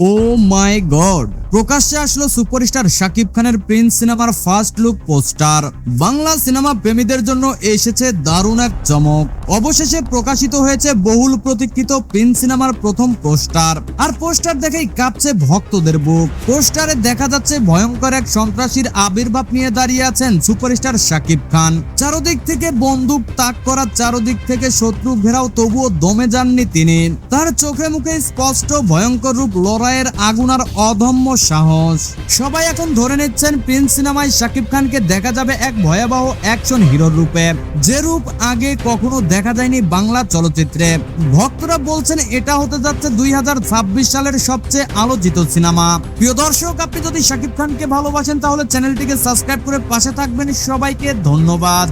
ও মাই god প্রকাশ্যে আসলো superstar Shakib খানের প্রিন্স সিনেমার first look poster Bangla cinema প্রেমীদের জন্য এসেছে দারুণ এক চমক। অবশেষে প্রকাশিত হয়েছে বহুল প্রতীক্ষিত প্রিন্স সিনেমার প্রথম পোস্টার আর পোস্টার দেখেই কাঁপছে ভক্তদের বুক। পোস্টারে দেখা যাচ্ছে ভয়ঙ্কর এক সন্ত্রাসীর আবির্ভাব নিয়ে দাঁড়িয়ে আছেন সুপারস্টার শাকিব খান। চারদিক থেকে বন্দুক তাক করা, চারদিক থেকে শত্রু ঘেরাও, তবুও দমে যাননি তিনি। তার চোখে মুখে স্পষ্ট ভয়ঙ্কর রূপ লড়াইয়ের আগুনার অদম্য সাহস। সবাই এখন ধরে নিচ্ছেন প্রিন্স সিনেমায় শাকিব খানকে দেখা যাবে এক ভয়াবহ অ্যাকশন হিরোর রূপে। যে রূপ আগে কখনো দেখা যায়নি বাংলা চলচ্চিত্রে। ভক্তরা বলছেন এটা হতে যাচ্ছে দুই হাজার ছাব্বিশ সালের সবচেয়ে আলোচিত সিনেমা। প্রিয় দর্শক, আপনি যদি শাকিব খানকে ভালোবাসেন তাহলে চ্যানেলটিকে সাবস্ক্রাইব করে পাশে থাকবেন। সবাইকে ধন্যবাদ।